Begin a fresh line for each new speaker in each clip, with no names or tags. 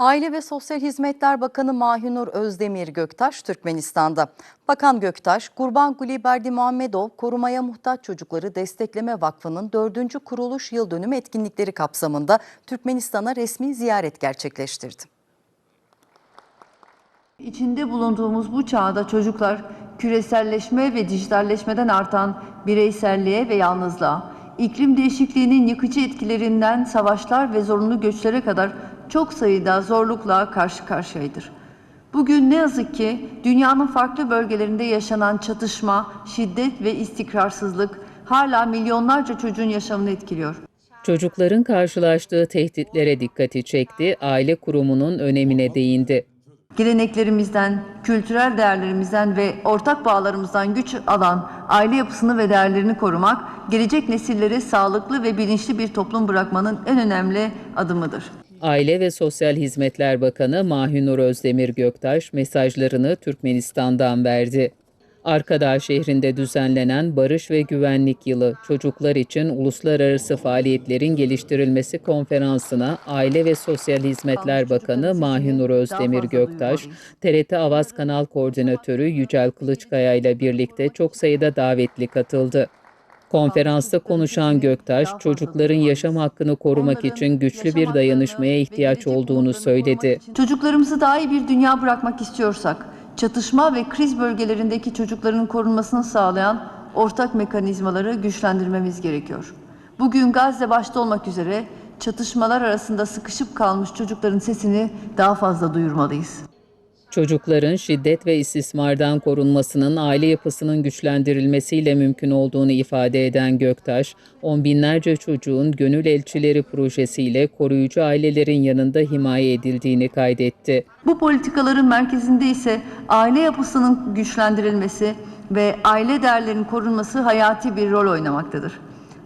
Aile ve Sosyal Hizmetler Bakanı Mahinur Özdemir Göktaş Türkmenistan'da. Bakan Göktaş, Gurbanguly Berdimuhamedov Korumaya Muhtaç Çocukları Destekleme Vakfı'nın 4. kuruluş yıl dönümü etkinlikleri kapsamında Türkmenistan'a resmi ziyaret gerçekleştirdi.
İçinde bulunduğumuz bu çağda çocuklar küreselleşme ve dijitalleşmeden artan bireyselliğe ve yalnızlığa, iklim değişikliğinin yıkıcı etkilerinden savaşlar ve zorunlu göçlere kadar çok sayıda zorlukla karşı karşıyaydır. Bugün ne yazık ki dünyanın farklı bölgelerinde yaşanan çatışma, şiddet ve istikrarsızlık hala milyonlarca çocuğun yaşamını etkiliyor.
Çocukların karşılaştığı tehditlere dikkati çekti, aile kurumunun önemine değindi.
Geleneklerimizden, kültürel değerlerimizden ve ortak bağlarımızdan güç alan aile yapısını ve değerlerini korumak, gelecek nesillere sağlıklı ve bilinçli bir toplum bırakmanın en önemli adımıdır.
Aile ve Sosyal Hizmetler Bakanı Mahinur Özdemir Göktaş mesajlarını Türkmenistan'dan verdi. Arkadağ şehrinde düzenlenen Barış ve Güvenlik Yılı Çocuklar için Uluslararası Faaliyetlerin Geliştirilmesi Konferansı'na Aile ve Sosyal Hizmetler Bakanı Mahinur Özdemir Göktaş, TRT Avaz Kanal Koordinatörü Yücel Kılıçkaya ile birlikte çok sayıda davetli katıldı. Konferansta konuşan Göktaş, çocukların yaşam hakkını korumak için güçlü bir dayanışmaya ihtiyaç olduğunu söyledi.
Çocuklarımızı daha iyi bir dünya bırakmak istiyorsak, çatışma ve kriz bölgelerindeki çocukların korunmasını sağlayan ortak mekanizmaları güçlendirmemiz gerekiyor. Bugün Gazze başta olmak üzere çatışmalar arasında sıkışıp kalmış çocukların sesini daha fazla duyurmalıyız.
Çocukların şiddet ve istismardan korunmasının aile yapısının güçlendirilmesiyle mümkün olduğunu ifade eden Göktaş, on binlerce çocuğun gönül elçileri projesiyle koruyucu ailelerin yanında himaye edildiğini kaydetti.
Bu politikaların merkezinde ise aile yapısının güçlendirilmesi ve aile değerlerinin korunması hayati bir rol oynamaktadır.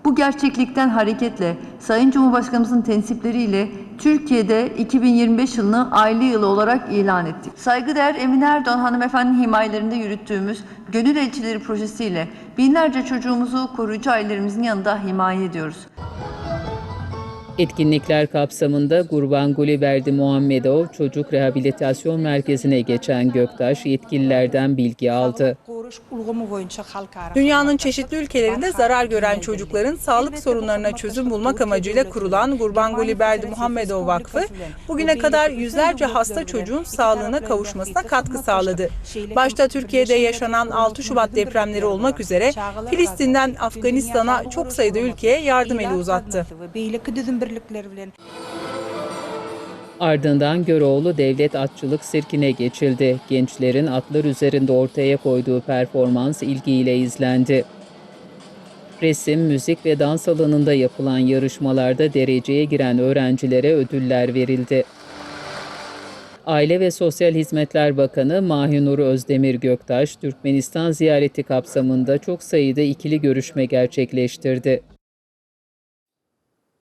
Bu gerçeklikten hareketle Sayın Cumhurbaşkanımızın tensipleriyle Türkiye'de 2025 yılını aile yılı olarak ilan ettik. Saygıdeğer Emine Erdoğan hanımefendinin himayelerinde yürüttüğümüz Gönül Elçileri projesiyle binlerce çocuğumuzu koruyucu ailelerimizin yanında himaye ediyoruz.
Etkinlikler kapsamında Gurbanguly Berdimuhamedov Çocuk Rehabilitasyon Merkezi'ne geçen Göktaş yetkililerden bilgi aldı.
Dünyanın çeşitli ülkelerinde zarar gören çocukların sağlık sorunlarına çözüm bulmak amacıyla kurulan Gurbanguly Berdimuhamedov Vakfı bugüne kadar yüzlerce hasta çocuğun sağlığına kavuşmasına katkı sağladı. Başta Türkiye'de yaşanan 6 Şubat depremleri olmak üzere Filistin'den Afganistan'a çok sayıda ülkeye yardım eli uzattı.
Ardından Göroğlu Devlet Atçılık Sirkine geçildi. Gençlerin atlar üzerinde ortaya koyduğu performans ilgiyle izlendi. Resim, müzik ve dans alanında yapılan yarışmalarda dereceye giren öğrencilere ödüller verildi. Aile ve Sosyal Hizmetler Bakanı Mahinur Özdemir Göktaş, Türkmenistan ziyareti kapsamında çok sayıda ikili görüşme gerçekleştirdi.